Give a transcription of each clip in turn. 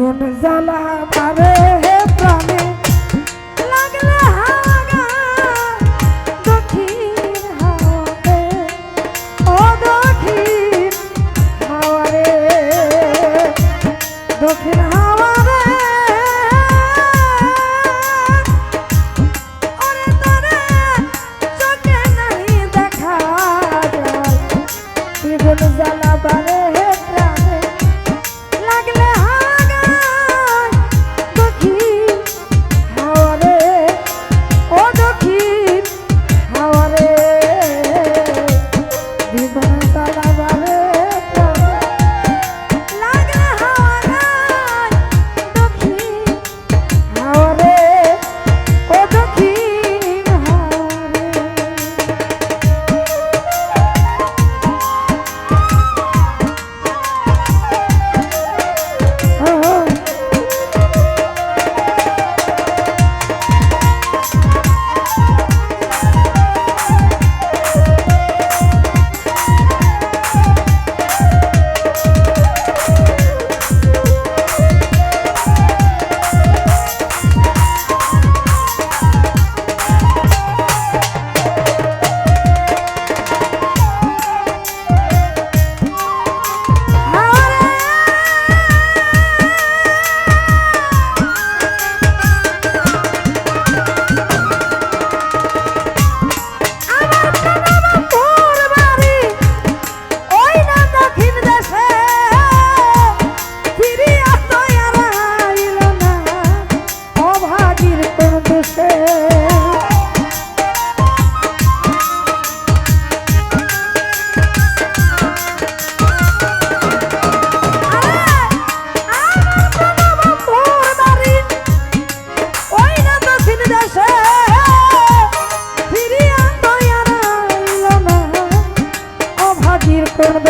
আগুন জ্বালা মারে হে প্রাণে। দক্ষিণ হাওয়ারে। দক্ষিণ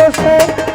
আছে